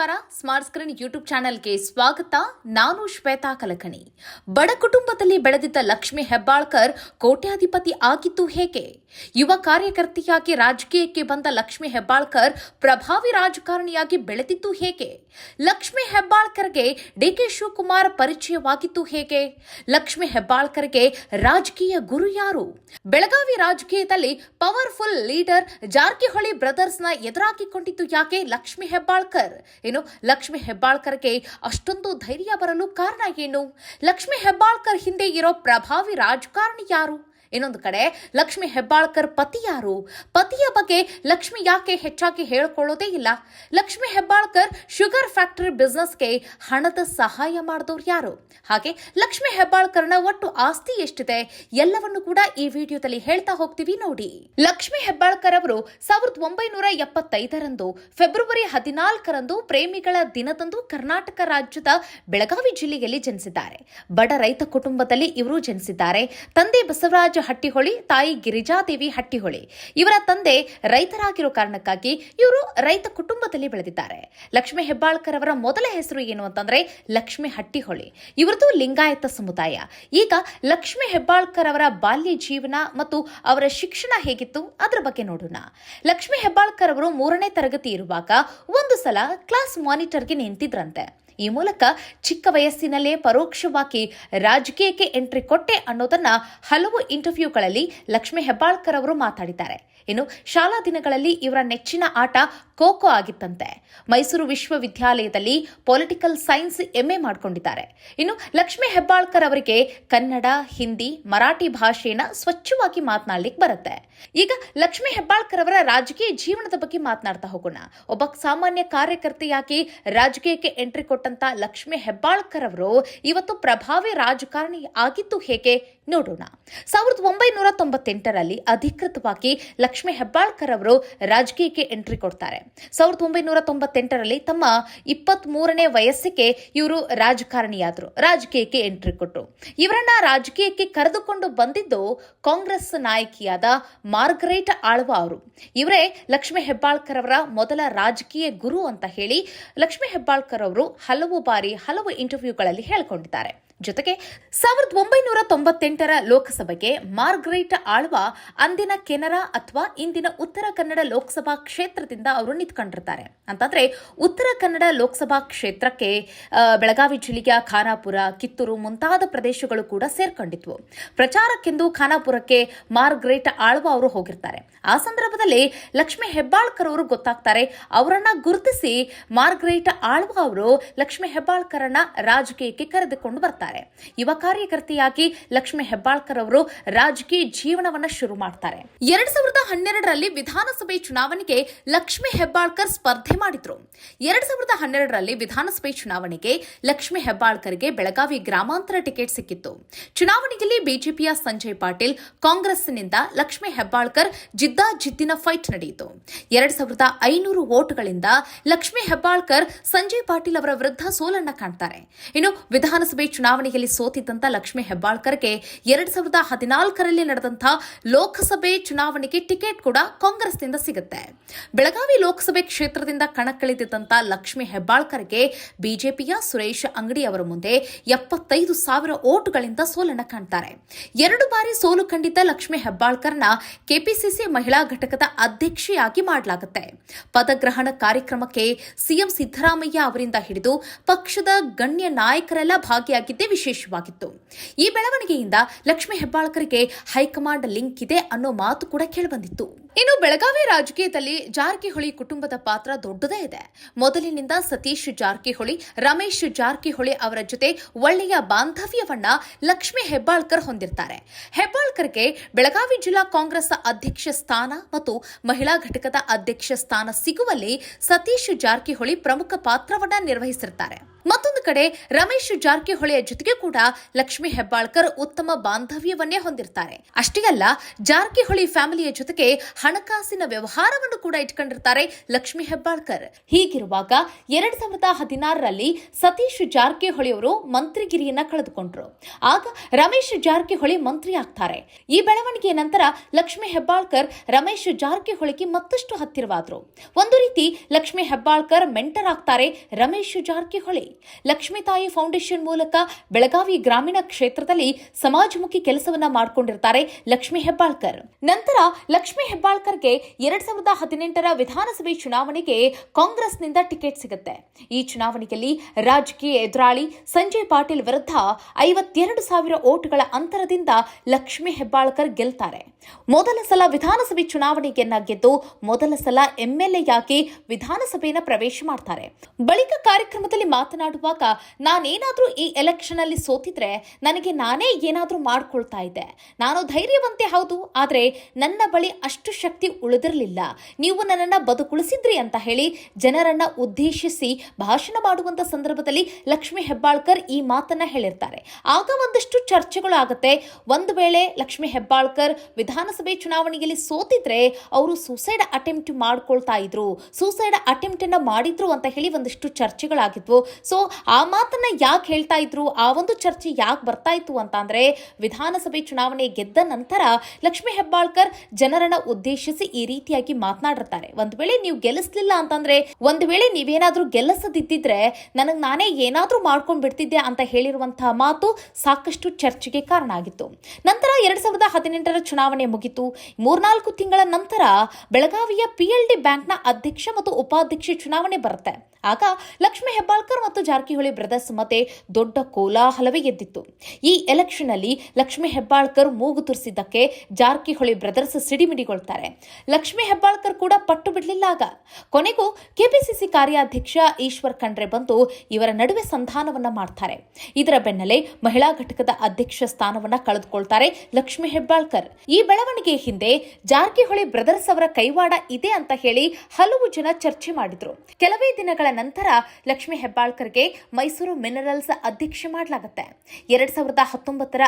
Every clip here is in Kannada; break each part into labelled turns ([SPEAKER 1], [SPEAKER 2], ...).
[SPEAKER 1] ನಮಸ್ಕಾರ. ಸ್ಮಾರ್ಟ್ ಸ್ಕ್ರೀನ್ ಯೂಟ್ಯೂಬ್ ಚಾನೆಲ್ಗೆ ಸ್ವಾಗತ. ನಾನು ಶ್ವೇತಾ ಕಲಕಣಿ. ಬಡ ಕುಟುಂಬದಲ್ಲಿ ಬೆಳೆದಿದ್ದ ಲಕ್ಷ್ಮಿ ಹೆಬ್ಬಾಳ್ಕರ್ ಕೋಟ್ಯಾಧಿಪತಿ ಆಗಿದ್ದು ಹೇಗೆ? ಯುವ ಕಾರ್ಯಕರ್ತೆಯಾಗಿ ರಾಜಕೀಯಕ್ಕೆ ಬಂದ ಲಕ್ಷ್ಮಿ ಹೆಬ್ಬಾಳ್ಕರ್ ಪ್ರಭಾವಿ ರಾಜಕಾರಣಿಯಾಗಿ ಬೆಳೆದಿದ್ದು ಹೇಗೆ? ಲಕ್ಷ್ಮಿ ಹೆಬ್ಬಾಳ್ಕರ್ಗೆ ಡಿಕೆ ಶಿವಕುಮಾರ್ ಪರಿಚಯವಾಗಿದ್ದು ಹೇಗೆ? ಲಕ್ಷ್ಮಿ ಹೆಬ್ಬಾಳ್ಕರ್ಗೆ ರಾಜಕೀಯ ಗುರು ಯಾರು? ಬೆಳಗಾವಿ ರಾಜಕೀಯದಲ್ಲಿ ಪವರ್ಫುಲ್ ಲೀಡರ್ ಜಾರಕಿಹೊಳಿ ಬ್ರದರ್ಸ್ನ ಎದುರಾಗಿಕೊಂಡಿದ್ದು ಯಾಕೆ ಲಕ್ಷ್ಮಿ ಹೆಬ್ಬಾಳ್ಕರ್? ಏನು ಲಕ್ಷ್ಮಿ ಹೆಬ್ಬಾಳ್ಕರ್ಗೆ ಅಷ್ಟೊಂದು ಧೈರ್ಯ ಬರಲು ಕಾರಣ ಏನು? ಲಕ್ಷ್ಮಿ ಹೆಬ್ಬಾಳ್ಕರ್ ಹಿಂದೆ ಇರೋ ಪ್ರಭಾವಿ ರಾಜಕಾರಣಿ ಯಾರು? ಇನ್ನೊಂದು ಕಡೆ, ಲಕ್ಷ್ಮಿ ಹೆಬ್ಬಾಳ್ಕರ್ ಪತಿ ಯಾರು? ಪತಿಯ ಬಗ್ಗೆ ಲಕ್ಷ್ಮಿ ಯಾಕೆ ಹೆಚ್ಚಾಗಿ ಹೇಳ್ಕೊಳ್ಳೋದೇ ಇಲ್ಲ. ಲಕ್ಷ್ಮಿ ಹೆಬ್ಬಾಳ್ಕರ್ ಶುಗರ್ ಫ್ಯಾಕ್ಟರಿ ಬಿಸ್ನೆಸ್ಗೆ ಹಣದ ಸಹಾಯ ಮಾಡಿದವ್ರು ಯಾರು? ಹಾಗೆ ಲಕ್ಷ್ಮಿ ಹೆಬ್ಬಾಳ್ಕರ್ನ ಒಟ್ಟು ಆಸ್ತಿ ಎಷ್ಟಿದೆ? ಎಲ್ಲವನ್ನು ಕೂಡ ಈ ವಿಡಿಯೋದಲ್ಲಿ ಹೇಳ್ತಾ ಹೋಗ್ತೀವಿ ನೋಡಿ. ಲಕ್ಷ್ಮಿ ಹೆಬ್ಬಾಳ್ಕರ್ ಅವರು ಸಾವಿರದ ಒಂಬೈನೂರ ಎಪ್ಪತ್ತೈದರಂದು, ಫೆಬ್ರವರಿ ಹದಿನಾಲ್ಕರಂದು ಪ್ರೇಮಿಗಳ ದಿನದಂದು ಕರ್ನಾಟಕ ರಾಜ್ಯದ ಬೆಳಗಾವಿ ಜಿಲ್ಲೆಯಲ್ಲಿ ಜನಿಸಿದ್ದಾರೆ. ಬಡ ರೈತ ಕುಟುಂಬದಲ್ಲಿ ಇವರು ಜನಿಸಿದ್ದಾರೆ. ತಂದೆ ಬಸವರಾಜ ಹಟ್ಟಿಹೊಳಿ, ತಾಯಿ ಗಿರಿಜಾದೇವಿ ಹಟ್ಟಿಹೊಳಿ. ಇವರ ತಂದೆ ರೈತರಾಗಿರೋ ಕಾರಣಕ್ಕಾಗಿ ಇವರು ರೈತ ಕುಟುಂಬದಲ್ಲಿ ಬೆಳೆದಿದ್ದಾರೆ. ಲಕ್ಷ್ಮೀ ಹೆಬ್ಬಾಳ್ಕರ್ ಅವರ ಮೊದಲ ಹೆಸರು ಏನು ಅಂತಂದ್ರೆ ಲಕ್ಷ್ಮಿ ಹಟ್ಟಿಹೊಳಿ. ಇವರದು ಲಿಂಗಾಯತ ಸಮುದಾಯ. ಈಗ ಲಕ್ಷ್ಮಿ ಹೆಬ್ಬಾಳ್ಕರ್ ಅವರ ಬಾಲ್ಯ ಜೀವನ ಮತ್ತು ಅವರ ಶಿಕ್ಷಣ ಹೇಗಿತ್ತು ಅದರ ಬಗ್ಗೆ ನೋಡೋಣ. ಲಕ್ಷ್ಮಿ ಹೆಬ್ಬಾಳ್ಕರ್ ಅವರು ಮೂರನೇ ತರಗತಿ ಇರುವಾಗ ಒಂದು ಸಲ ಕ್ಲಾಸ್ ಮಾನಿಟರ್ಗೆ ನಿಂತಿದ್ರಂತೆ. ಈ ಮೂಲಕ ಚಿಕ್ಕ ವಯಸ್ಸಿನಲ್ಲೇ ಪರೋಕ್ಷವಾಗಿ ರಾಜಕೀಯಕ್ಕೆ ಎಂಟ್ರಿ ಕೊಟ್ಟೆ ಅನ್ನೋದನ್ನ ಹಲವು ಇಂಟರ್ವ್ಯೂಗಳಲ್ಲಿ ಲಕ್ಷ್ಮೀ ಹೆಬ್ಬಾಳ್ಕರ್ ಅವರು ಮಾತಾಡಿದ್ದಾರೆ. ಇನ್ನು ಶಾಲಾ ದಿನಗಳಲ್ಲಿ ಇವರ ನೆಚ್ಚಿನ ಆಟ ಖೋಖೋ ಆಗಿತ್ತಂತೆ. ಮೈಸೂರು ವಿಶ್ವವಿದ್ಯಾಲಯದಲ್ಲಿ ಪೊಲಿಟಿಕಲ್ ಸೈನ್ಸ್ ಎಂಎ ಮಾಡಿಕೊಂಡಿದ್ದಾರೆ. ಇನ್ನು ಲಕ್ಷ್ಮೀ ಹೆಬ್ಬಾಳ್ಕರ್ ಅವರಿಗೆ ಕನ್ನಡ, ಹಿಂದಿ, ಮರಾಠಿ ಭಾಷೆಯನ್ನ ಸ್ವಚ್ಛವಾಗಿ ಮಾತನಾಡಲಿಕ್ಕೆ ಬರುತ್ತೆ. ಈಗ ಲಕ್ಷ್ಮೀ ಹೆಬ್ಬಾಳ್ಕರ್ ಅವರ ರಾಜಕೀಯ ಜೀವನದ ಬಗ್ಗೆ ಮಾತನಾಡ್ತಾ ಹೋಗೋಣ. ಒಬ್ಬ ಸಾಮಾನ್ಯ ಕಾರ್ಯಕರ್ತೆಯಾಗಿ ರಾಜಕೀಯಕ್ಕೆ ಎಂಟ್ರಿ ಕೊಟ್ಟಂತ ಲಕ್ಷ್ಮೀ ಹೆಬ್ಬಾಳ್ಕರ್ ಅವರು ಇವತ್ತು ಪ್ರಭಾವಿ ರಾಜಕಾರಣಿ ಆಗಿದ್ದು ಹೇಗೆ? ನೋಡೋಣ. ಸಾವಿರದ ಒಂಬೈನೂರ ತೊಂಬತ್ತೆಂಟರಲ್ಲಿ ಅಧಿಕೃತವಾಗಿ ಲಕ್ಷ್ಮೀ ಹೆಬ್ಬಾಳ್ಕರ್ ಅವರು ರಾಜಕೀಯಕ್ಕೆ ಎಂಟ್ರಿ ಕೊಡ್ತಾರೆ. ಸಾವಿರದ ಒಂಬೈನೂರ ತೊಂಬತ್ತೆಂಟರಲ್ಲಿ ತಮ್ಮ ಇಪ್ಪತ್ತ್ ಮೂರನೇ ವಯಸ್ಸಿಗೆ ಇವರು ರಾಜಕಾರಣಿಯಾದರು, ರಾಜಕೀಯಕ್ಕೆ ಎಂಟ್ರಿ ಕೊಟ್ಟರು ಇವರನ್ನ ರಾಜಕೀಯಕ್ಕೆ ಕರೆದುಕೊಂಡು ಬಂದಿದ್ದು ಕಾಂಗ್ರೆಸ್ ನಾಯಕಿಯಾದ ಮಾರ್ಗರೇಟ್ ಆಳ್ವ ಅವರು. ಇವರೇ ಲಕ್ಷ್ಮೀ ಹೆಬ್ಬಾಳ್ಕರ್ ಅವರ ಮೊದಲ ರಾಜಕೀಯ ಗುರು ಅಂತ ಹೇಳಿ ಲಕ್ಷ್ಮೀ ಹೆಬ್ಬಾಳ್ಕರ್ ಅವರು ಹಲವು ಬಾರಿ ಹಲವು ಇಂಟರ್ವ್ಯೂಗಳಲ್ಲಿ ಹೇಳಿಕೊಂಡಿದ್ದಾರೆ. ಜೊತೆಗೆ ಸಾವಿರದ ಒಂಬೈನೂರ ತೊಂಬತ್ತೆಂಟರ ಲೋಕಸಭೆಗೆ ಮಾರ್ಗ್ರೇಟ್ ಆಳ್ವ ಅಂದಿನ ಕೆನರಾ ಅಥವಾ ಇಂದಿನ ಉತ್ತರ ಕನ್ನಡ ಲೋಕಸಭಾ ಕ್ಷೇತ್ರದಿಂದ ಅವರು ನಿಂತ್ಕೊಂಡಿರ್ತಾರೆ. ಅಂತಂದ್ರೆ ಉತ್ತರ ಕನ್ನಡ ಲೋಕಸಭಾ ಕ್ಷೇತ್ರಕ್ಕೆ ಬೆಳಗಾವಿ ಜಿಲ್ಲೆಯ ಖಾನಾಪುರ, ಕಿತ್ತೂರು ಮುಂತಾದ ಪ್ರದೇಶಗಳು ಕೂಡ ಸೇರ್ಕೊಂಡಿದ್ವು. ಪ್ರಚಾರಕ್ಕೆಂದು ಖಾನಾಪುರಕ್ಕೆ ಮಾರ್ಗ್ರೇಟ್ ಆಳ್ವ ಅವರು ಹೋಗಿರ್ತಾರೆ. ಆ ಸಂದರ್ಭದಲ್ಲಿ ಲಕ್ಷ್ಮೀ ಹೆಬ್ಬಾಳ್ಕರ್ ಅವರು ಗೊತ್ತಾಗ್ತಾರೆ, ಅವರನ್ನ ಗುರುತಿಸಿ ಮಾರ್ಗ್ರೇಟ್ ಆಳ್ವ ಅವರು ಲಕ್ಷ್ಮೀ ಹೆಬ್ಬಾಳ್ಕರನ್ನ ರಾಜಕೀಯಕ್ಕೆ ಕರೆದುಕೊಂಡು ಬರ್ತಾರೆ. ಯುವ ಕಾರ್ಯಕರ್ತೆಯಾಗಿ ಲಕ್ಷ್ಮೀ ಹೆಬ್ಬಾಳ್ಕರ್ ಅವರು ರಾಜಕೀಯ ಜೀವನವನ್ನ ಶುರು ಮಾಡ್ತಾರೆ. ಎರಡ್ ಸಾವಿರದ ಹನ್ನೆರಡರಲ್ಲಿ ವಿಧಾನಸಭೆ ಚುನಾವಣೆಗೆ ಲಕ್ಷ್ಮೀ ಹೆಬ್ಬಾಳ್ಕರ್ ಸ್ಪರ್ಧೆ ಮಾಡಿದ್ರು. ಎರಡ್ ಸಾವಿರದ ಹನ್ನೆರಡರಲ್ಲಿ ವಿಧಾನಸಭೆ ಚುನಾವಣೆಗೆ ಲಕ್ಷ್ಮೀ ಹೆಬ್ಬಾಳ್ಕರ್ಗೆ ಬೆಳಗಾವಿ ಗ್ರಾಮಾಂತರ ಟಿಕೆಟ್ ಸಿಕ್ಕಿತ್ತು. ಚುನಾವಣೆಯಲ್ಲಿ ಬಿಜೆಪಿಯ ಸಂಜಯ್ ಪಾಟೀಲ್, ಕಾಂಗ್ರೆಸ್ನಿಂದ ಲಕ್ಷ್ಮೀ ಹೆಬ್ಬಾಳ್ಕರ್ ಜಿದ್ದಾಜಿದ್ದಿನ ಫೈಟ್ ನಡೆಯಿತು. ಎರಡ್ ಸಾವಿರದ ಐನೂರು ವೋಟ್ಗಳಿಂದ ಲಕ್ಷ್ಮೀ ಹೆಬ್ಬಾಳ್ಕರ್, ಸಂಜಯ್ ಪಾಟೀಲ್ ಅವರ ವಿರುದ್ಧ ಸೋಲನ್ನ ಕಾಣ್ತಾರೆ. ಇನ್ನು ವಿಧಾನಸಭೆ ಚುನಾವಣೆಯಲ್ಲಿ ಸೋತಿದ್ದಂತ ಲಕ್ಷ್ಮೀ ಹೆಬ್ಬಾಳ್ಕರ್ಗೆ ಎರಡ್ ಸಾವಿರದ ಹದಿನಾಲ್ಕರಲ್ಲಿ ನಡೆದಂಥ ಲೋಕಸಭೆ ಚುನಾವಣೆಗೆ ಟಿಕೆಟ್ ಕೂಡ ಕಾಂಗ್ರೆಸ್ನಿಂದ ಸಿಗುತ್ತೆ. ಬೆಳಗಾವಿ ಲೋಕಸಭೆ ಕ್ಷೇತ್ರದಿಂದ ಕಣಕ್ಕಿಳಿದಿದ್ದಂತ ಲಕ್ಷ್ಮೀ ಹೆಬ್ಬಾಳ್ಕರ್ಗೆ ಬಿಜೆಪಿಯ ಸುರೇಶ್ ಅಂಗಡಿ ಅವರ ಮುಂದೆ ಎಪ್ಪತ್ತೈದು ಸಾವಿರ ಓಟುಗಳಿಂದ ಸೋಲನ್ನ ಕಾಣ್ತಾರೆ. ಎರಡು ಬಾರಿ ಸೋಲು ಕಂಡಿದ್ದ ಲಕ್ಷ್ಮೀ ಹೆಬ್ಬಾಳ್ಕರ್ನ ಕೆಪಿಸಿಸಿ ಮಹಿಳಾ ಘಟಕದ ಅಧ್ಯಕ್ಷೆಯಾಗಿ ಮಾಡಲಾಗುತ್ತೆ. ಪದಗ್ರಹಣ ಕಾರ್ಯಕ್ರಮಕ್ಕೆ ಸಿಎಂ ಸಿದ್ದರಾಮಯ್ಯ ಅವರಿಂದ ಹಿಡಿದು ಪಕ್ಷದ ಗಣ್ಯ ನಾಯಕರೆಲ್ಲ ಭಾಗಿಯಾಗಿದ್ದೇ ವಿಶೇಷವಾಗಿತ್ತು. ಈ ಬೆಳವಣಿಗೆಯಿಂದ ಲಕ್ಷ್ಮೀ ಹೆಬ್ಬಾಳ್ಕರ್ಗೆ ಹೈಕಮಾಂಡ್ ಲಿಂಕ್ ಇದೆ ಅನ್ನೋ ಮಾತು ಕೂಡ ಕೇಳಿಬಂದಿತ್ತು. ಇನ್ನು ಬೆಳಗಾವಿ ರಾಜಕೀಯದಲ್ಲಿ ಜಾರಕಿಹೊಳಿ ಕುಟುಂಬದ ಪಾತ್ರ ದೊಡ್ಡದೇ ಇದೆ. ಮೊದಲಿನಿಂದ ಸತೀಶ್ ಜಾರಕಿಹೊಳಿ, ರಮೇಶ್ ಜಾರಕಿಹೊಳಿ ಅವರ ಜೊತೆ ಒಳ್ಳೆಯ ಬಾಂಧವ್ಯವನ್ನ ಲಕ್ಷ್ಮೀ ಹೆಬ್ಬಾಳ್ಕರ್ ಹೊಂದಿರ್ತಾರೆ. ಹೆಬ್ಬಾಳ್ಕರ್ಗೆ ಬೆಳಗಾವಿ ಜಿಲ್ಲಾ ಕಾಂಗ್ರೆಸ್ ಅಧ್ಯಕ್ಷ ಸ್ಥಾನ ಮತ್ತು ಮಹಿಳಾ ಘಟಕದ ಅಧ್ಯಕ್ಷ ಸ್ಥಾನ ಸಿಗುವಲ್ಲಿ ಸತೀಶ್ ಜಾರಕಿಹೊಳಿ ಪ್ರಮುಖ ಪಾತ್ರವನ್ನ ನಿರ್ವಹಿಸಿರ್ತಾರೆ. ಮತ್ತೊಂದು ಕಡೆ ರಮೇಶ್ ಜಾರಕಿಹೊಳಿಯ ಜೊತೆಗೆ ಕೂಡ ಲಕ್ಷ್ಮಿ ಹೆಬ್ಬಾಳ್ಕರ್ ಉತ್ತಮ ಬಾಂಧವ್ಯವನ್ನೇ ಹೊಂದಿರ್ತಾರೆ. ಅಷ್ಟೇ ಅಲ್ಲ, ಜಾರಕಿಹೊಳಿ ಫ್ಯಾಮಿಲಿಯ ಜೊತೆಗೆ ಹಣಕಾಸಿನ ವ್ಯವಹಾರವನ್ನು ಕೂಡ ಇಟ್ಕೊಂಡಿರ್ತಾರೆ ಲಕ್ಷ್ಮಿ ಹೆಬ್ಬಾಳ್ಕರ್. ಹೀಗಿರುವಾಗ ಎರಡ್ ಸಾವಿರದ ಹದಿನಾರರಲ್ಲಿ ಸತೀಶ್ ಜಾರಕಿಹೊಳಿ ಅವರು ಮಂತ್ರಿಗಿರಿಯನ್ನ ಕಳೆದುಕೊಂಡ್ರು. ಆಗ ರಮೇಶ್ ಜಾರಕಿಹೊಳಿ ಮಂತ್ರಿ ಆಗ್ತಾರೆ. ಈ ಬೆಳವಣಿಗೆಯ ನಂತರ ಲಕ್ಷ್ಮಿ ಹೆಬ್ಬಾಳ್ಕರ್ ರಮೇಶ್ ಜಾರಕಿಹೊಳಿಗೆ ಮತ್ತಷ್ಟು ಹತ್ತಿರವಾದ್ರು. ಒಂದು ರೀತಿ ಲಕ್ಷ್ಮಿ ಹೆಬ್ಬಾಳ್ಕರ್ ಮೆಂಟರ್ ಆಗ್ತಾರೆ ರಮೇಶ್ ಜಾರಕಿಹೊಳಿ. ಲಕ್ಷ್ಮೀ ತಾಯಿ ಫೌಂಡೇಶನ್ ಮೂಲಕ ಬೆಳಗಾವಿ ಗ್ರಾಮೀಣ ಕ್ಷೇತ್ರದಲ್ಲಿ ಸಮಾಜಮುಖಿ ಕೆಲಸವನ್ನ ಮಾಡಿಕೊಂಡಿರ್ತಾರೆ ಲಕ್ಷ್ಮಿ ಹೆಬ್ಬಾಳ್ಕರ್. ನಂತರ ಲಕ್ಷ್ಮಿ ಹೆಬ್ಬಾಳ್ಕರ್ಗೆ ಎರಡ್ ಸಾವಿರದ ಹದಿನೆಂಟರ ವಿಧಾನಸಭೆ ಚುನಾವಣೆಗೆ ಕಾಂಗ್ರೆಸ್ನಿಂದ ಟಿಕೆಟ್ ಸಿಗುತ್ತೆ. ಈ ಚುನಾವಣೆಯಲ್ಲಿ ರಾಜಕೀಯ ಎದುರಾಳಿ ಸಂಜಯ್ ಪಾಟೀಲ್ ವಿರುದ್ಧ ಐವತ್ತೆರಡು ಸಾವಿರ ಓಟ್ಗಳ ಅಂತರದಿಂದ ಲಕ್ಷ್ಮಿ ಹೆಬ್ಬಾಳ್ಕರ್ ಗೆಲ್ತಾರೆ. ಮೊದಲ ಸಲ ವಿಧಾನಸಭೆ ಚುನಾವಣೆಯನ್ನ ಗೆದ್ದು ಮೊದಲ ಸಲ ಎಂಎಲ್ಎಯಾಗಿ ವಿಧಾನಸಭೆಯನ್ನ ಪ್ರವೇಶ ಮಾಡ್ತಾರೆ. ಬಳಿಕ ಕಾರ್ಯಕ್ರಮದಲ್ಲಿ ಮಾತನಾಡುವಾಗ ನಾನೇನಾದರೂ ಈ ಎಲೆಕ್ಷನಲ್ಲಿ ಸೋತಿದ್ರೆ ನನಗೆ ನಾನೇ ಏನಾದರೂ ಮಾಡ್ಕೊಳ್ತಾ ಇದ್ದೆ. ನಾನು ಧೈರ್ಯವಂತೆ ಹೌದು, ಆದರೆ ನನ್ನ ಬಳಿ ಅಷ್ಟು ಶಕ್ತಿ ಉಳಿದಿರಲಿಲ್ಲ. ನೀವು ನನ್ನನ್ನ ಬದುಕುಳಿಸಿದ್ರಿ ಅಂತ ಹೇಳಿ ಜನರನ್ನ ಉದ್ದೇಶಿಸಿ ಭಾಷಣ ಮಾಡುವಂತ ಸಂದರ್ಭದಲ್ಲಿ ಲಕ್ಷ್ಮಿ ಹೆಬ್ಬಾಳ್ಕರ್ ಈ ಮಾತನ್ನ ಹೇಳಿರ್ತಾರೆ. ಆಗ ಒಂದಷ್ಟು ಚರ್ಚೆಗಳು ಆಗುತ್ತೆ. ಒಂದು ವೇಳೆ ಲಕ್ಷ್ಮಿ ಹೆಬ್ಬಾಳ್ಕರ್ ವಿಧಾನಸಭೆ ಚುನಾವಣೆಯಲ್ಲಿ ಸೋತಿದ್ರೆ ಅವರು ಸೂಸೈಡ್ ಅಟೆಂಪ್ಟ್ ಮಾಡ್ಕೊಳ್ತಾ ಇದ್ರು. ಸೂಸೈಡ್ ಅಟೆಂಪ್ಟ್ ಅನ್ನ ಮಾಡಿದ್ರು ಅಂತ ಹೇಳಿ ಒಂದಷ್ಟು ಚರ್ಚೆಗಳಾಗಿದ್ವು. ಸೊ ಆ ಮಾತನ್ನ ಯಾಕೆ ಹೇಳ್ತಾ ಇದ್ರು? ಆ ಒಂದು ಚರ್ಚೆ ಯಾಕೆ ಬರ್ತಾ ಇತ್ತು ಅಂತ ಅಂದ್ರೆ, ವಿಧಾನಸಭೆ ಚುನಾವಣೆ ಗೆದ್ದ ನಂತರ ಲಕ್ಷ್ಮಿ ಹೆಬ್ಬಾಳ್ಕರ್ ಜನರನ್ನ ಉದ್ದೇಶಿಸಿ ಈ ರೀತಿಯಾಗಿ ಮಾತನಾಡಿರ್ತಾರೆ. ಒಂದ್ ವೇಳೆ ನೀವು ಗೆಲ್ಲಿಸ್ಲಿಲ್ಲ ಅಂತಂದ್ರೆ, ಒಂದ್ ವೇಳೆ ನೀವೇನಾದ್ರೂ ಗೆಲ್ಲಿಸದಿದ್ದಿದ್ರೆ ನನಗ್ ನಾನೇ ಏನಾದ್ರೂ ಮಾಡ್ಕೊಂಡ್ ಬಿಡ್ತಿದ್ದೆ ಅಂತ ಹೇಳಿರುವಂತಹ ಮಾತು ಸಾಕಷ್ಟು ಚರ್ಚೆಗೆ ಕಾರಣ ಆಗಿತ್ತು. ನಂತರ ಎರಡ್ ಸಾವಿರದ ಹದಿನೆಂಟರ ಚುನಾವಣೆ ಮುಗಿತು. ಮೂರ್ನಾಲ್ಕು ತಿಂಗಳ ನಂತರ ಬೆಳಗಾವಿಯ ಪಿಎಲ್ಡಿ ಬ್ಯಾಂಕ್ನ ಅಧ್ಯಕ್ಷ ಮತ್ತು ಉಪಾಧ್ಯಕ್ಷ ಚುನಾವಣೆ ಬರುತ್ತೆ. ಆಗ ಲಕ್ಷ್ಮಿ ಹೆಬ್ಬಾಳ್ಕರ್ ಮತ್ತು ಜಾರಕಿಹೊಳಿ ಬ್ರದರ್ಸ್ ಮತ್ತೆ ದೊಡ್ಡ ಕೋಲಾಹಲವೇ ಎದ್ದಿತ್ತು. ಈ ಎಲೆಕ್ಷನ್ ಅಲ್ಲಿ ಲಕ್ಷ್ಮಿ ಹೆಬ್ಬಾಳ್ಕರ್ ಮೂಗು ತುರಿಸಿದ್ದಕ್ಕೆ ಜಾರಕಿಹೊಳಿ ಬ್ರದರ್ಸ್ ಸಿಡಿಮಿಡಿಗೊಳ್ತಾರೆ. ಲಕ್ಷ್ಮಿ ಹೆಬ್ಬಾಳ್ಕರ್ ಕೂಡ ಪಟ್ಟು ಬಿಡಲಿಲ್ಲ ಆಗ. ಕೊನೆಗೂ ಕೆಪಿಸಿಸಿ ಕಾರ್ಯಾಧ್ಯಕ್ಷ ಈಶ್ವರ್ ಖಂಡ್ರೆ ಬಂದು ಇವರ ನಡುವೆ ಸಂಧಾನವನ್ನ ಮಾಡ್ತಾರೆ. ಇದರ ಬೆನ್ನಲ್ಲೇ ಮಹಿಳಾ ಘಟಕದ ಅಧ್ಯಕ್ಷ ಸ್ಥಾನವನ್ನ ಕಳೆದುಕೊಳ್ತಾರೆ ಲಕ್ಷ್ಮಿ ಹೆಬ್ಬಾಳ್ಕರ್. ಈ ಬೆಳವಣಿಗೆ ಹಿಂದೆ ಜಾರಕಿಹೊಳಿ ಬ್ರದರ್ಸ್ ಅವರ ಕೈವಾಡ ಇದೆ ಅಂತ ಹೇಳಿ ಹಲವು ಜನ ಚರ್ಚೆ ಮಾಡಿದ್ರು. ಕೆಲವೇ ದಿನಗಳ ನಂತರ ಲಕ್ಷ್ಮಿ ಹೆಬ್ಬಾಳ್ಕರ್ಗೆ ಮೈಸೂರು ಮಿನರಲ್ಸ್ ಅಧ್ಯಕ್ಷ ಮಾಡಲಾಗುತ್ತೆ. ಎರಡ್ ಸಾವಿರದ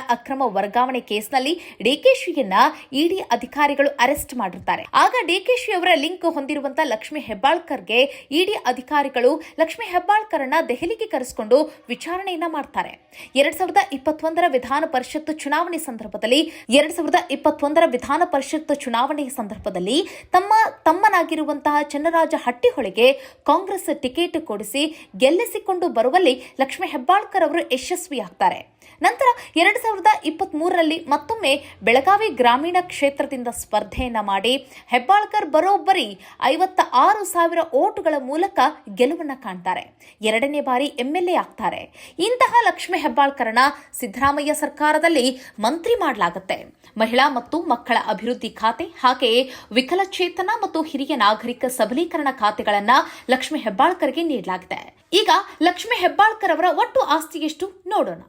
[SPEAKER 1] ಅಕ್ರಮ ವರ್ಗಾವಣೆ ಕೇಸ್ನಲ್ಲಿ ಡಿಕೆಶಿಯನ್ನ ಇಡಿ ಅಧಿಕಾರಿಗಳು ಅರೆಸ್ಟ್ ಮಾಡಿರ್ತಾರೆ. ಆಗ ಡಿಕೆಶಿ ಅವರ ಲಿಂಕ್ ಹೊಂದಿರುವಂತಹ ಲಕ್ಷ್ಮಿ ಹೆಬ್ಬಾಳ್ಕರ್ಗೆ ಇಡಿ ಅಧಿಕಾರಿಗಳು ಲಕ್ಷ್ಮಿ ಹೆಬ್ಬಾಳ್ಕರ್ನ ದೆಹಲಿಗೆ ಕರೆಸಿಕೊಂಡು ವಿಚಾರಣೆಯನ್ನ ಮಾಡ್ತಾರೆ. ಎರಡ್ ಸಾವಿರದ ಇಪ್ಪತ್ತೊಂದರ ವಿಧಾನ ಪರಿಷತ್ ಚುನಾವಣೆ ಸಂದರ್ಭದಲ್ಲಿ, ಎರಡ್ ಸಾವಿರದ ಇಪ್ಪತ್ತೊಂದರ ವಿಧಾನ ಪರಿಷತ್ ಚುನಾವಣೆಯ ಸಂದರ್ಭದಲ್ಲಿ ತಮ್ಮ ತಮ್ಮನಾಗಿರುವಂತಹ ಚನ್ನರಾಜ ಹಟ್ಟಿಹೊಳೆಗೆ ಕಾಂಗ್ರೆಸ್ ಟಿಕೆಟ್ ಕೊಡಿಸಿ ಗೆಲ್ಲಿಸಿಕೊಂಡು ಬರುವಲ್ಲಿ ಲಕ್ಷ್ಮೀ ಹೆಬ್ಬಾಳ್ಕರ್ ಅವರು ಯಶಸ್ವಿಯಾಗ್ತಾರೆ. ನಂತರ ಎರಡು ಸಾವಿರದ ಇಪ್ಪತ್ತ್ ಮೂರರಲ್ಲಿ ಮತ್ತೊಮ್ಮೆ ಬೆಳಗಾವಿ ಗ್ರಾಮೀಣ ಕ್ಷೇತ್ರದಿಂದ ಸ್ಪರ್ಧೆಯನ್ನ ಮಾಡಿ ಹೆಬ್ಬಾಳ್ಕರ್ ಬರೋಬ್ಬರಿ ಐವತ್ತ ಆರು ಸಾವಿರ ಓಟುಗಳ ಮೂಲಕ ಗೆಲುವನ್ನ ಕಾಣ್ತಾರೆ. ಎರಡನೇ ಬಾರಿ ಎಂಎಲ್ಎ ಆಗ್ತಾರೆ. ಇಂತಹ ಲಕ್ಷ್ಮಿ ಹೆಬ್ಬಾಳ್ಕರನ ಸಿದ್ದರಾಮಯ್ಯ ಸರ್ಕಾರದಲ್ಲಿ ಮಂತ್ರಿ ಮಾಡಲಾಗುತ್ತೆ. ಮಹಿಳಾ ಮತ್ತು ಮಕ್ಕಳ ಅಭಿವೃದ್ಧಿ ಖಾತೆ ಹಾಗೆಯೇ ವಿಕಲಚೇತನ ಮತ್ತು ಹಿರಿಯ ನಾಗರಿಕ ಸಬಲೀಕರಣ ಖಾತೆಗಳನ್ನ ಲಕ್ಷ್ಮಿ ಹೆಬ್ಬಾಳ್ಕರ್ಗೆ ನೀಡಲಾಗಿದೆ ಈಗ ಲಕ್ಷ್ಮಿ ಹೆಬ್ಬಾಳ್ಕರ್ ಅವರ ಒಟ್ಟು ಆಸ್ತಿ ಎಷ್ಟು ನೋಡೋಣ.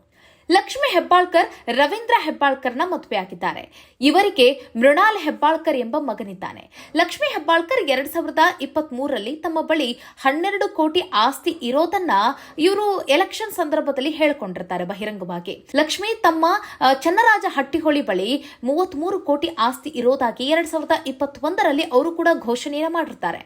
[SPEAKER 1] ಲಕ್ಷ್ಮಿ ಹೆಬ್ಬಾಳ್ಕರ್, ರವೀಂದ್ರ ಹೆಬ್ಬಾಳ್ಕರ್ನ ಮದುವೆಯಾಗಿದ್ದಾರೆ ಇವರಿಗೆ ಮೃಣಾಲ್ ಹೆಬ್ಬಾಳ್ಕರ್ ಎಂಬ ಮಗನಿದ್ದಾನೆ. ಲಕ್ಷ್ಮಿ ಹೆಬ್ಬಾಳ್ಕರ್ ಎರಡ್ ಸಾವಿರದ ಇಪ್ಪತ್ತ್ ಮೂರರಲ್ಲಿ ತಮ್ಮ ಬಳಿ ಹನ್ನೆರಡು ಕೋಟಿ ಆಸ್ತಿ ಇರೋದನ್ನ ಇವರು ಎಲೆಕ್ಷನ್ ಸಂದರ್ಭದಲ್ಲಿ ಹೇಳಿಕೊಂಡಿರ್ತಾರೆ ಬಹಿರಂಗವಾಗಿ. ಲಕ್ಷ್ಮಿ ತಮ್ಮ ಚನ್ನರಾಜ ಹಟ್ಟಿಹೊಳಿ ಬಳಿ ಮೂವತ್ಮೂರು ಕೋಟಿ ಆಸ್ತಿ ಇರೋದಾಗಿ ಎರಡ್ ಸಾವಿರದ ಇಪ್ಪತ್ತೊಂದರಲ್ಲಿ ಅವರು ಕೂಡ ಘೋಷಣೆಯನ್ನ ಮಾಡಿರ್ತಾರೆ.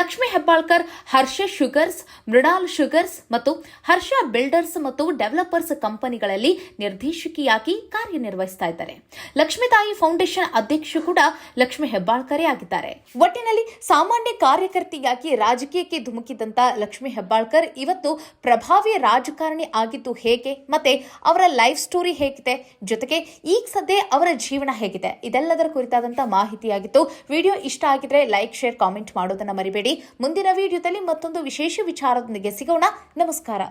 [SPEAKER 1] ಲಕ್ಷ್ಮಿ ಹೆಬ್ಬಾಳ್ಕರ್, ಹರ್ಷ ಶುಗರ್ಸ್, ಮೃಣಾಲ್ ಶುಗರ್ಸ್ ಮತ್ತು ಹರ್ಷ ಬಿಲ್ಡರ್ಸ್ ಮತ್ತು ಡೆವಲಪರ್ಸ್ ಕಂಪನಿಗಳಲ್ಲಿ ನಿರ್ದೇಶಕಿಯಾಗಿ ಕಾರ್ಯನಿರ್ವಹಿಸ್ತಾ ಇದ್ದಾರೆ. ಲಕ್ಷ್ಮೀತಾಯಿ ಫೌಂಡೇಶನ್ ಅಧ್ಯಕ್ಷ ಕೂಡ ಲಕ್ಷ್ಮಿ ಹೆಬ್ಬಾಳ್ಕರೇ ಆಗಿದ್ದಾರೆ. ಒಟ್ಟಿನಲ್ಲಿ ಸಾಮಾನ್ಯ ಕಾರ್ಯಕರ್ತೆಯಾಗಿ ರಾಜಕೀಯಕ್ಕೆ ಧುಮುಕಿದಂತ ಲಕ್ಷ್ಮಿ ಹೆಬ್ಬಾಳ್ಕರ್ ಇವತ್ತು ಪ್ರಭಾವಿ ರಾಜಕಾರಣಿ ಆಗಿದ್ದು ಹೇಗೆ, ಮತ್ತೆ ಅವರ ಲೈಫ್ ಸ್ಟೋರಿ ಹೇಗಿದೆ, ಜೊತೆಗೆ ಈಗ ಸದ್ಯ ಅವರ ಜೀವನ ಹೇಗಿದೆ, ಇದೆಲ್ಲದರ ಕುರಿತಾದಂತ ಮಾಹಿತಿಯಾಗಿತ್ತು. ವಿಡಿಯೋ ಇಷ್ಟ ಆಗಿದ್ರೆ ಲೈಕ್, ಶೇರ್, ಕಾಮೆಂಟ್ ಮಾಡೋದನ್ನ ಮರಿಬೇಡಿ. ಮುಂದಿನ ವಿಡಿಯೋದಲ್ಲಿ ಮತ್ತೊಂದು ವಿಶೇಷ ವಿಚಾರದೊಂದಿಗೆ ಸಿಗೋಣ. ನಮಸ್ಕಾರ.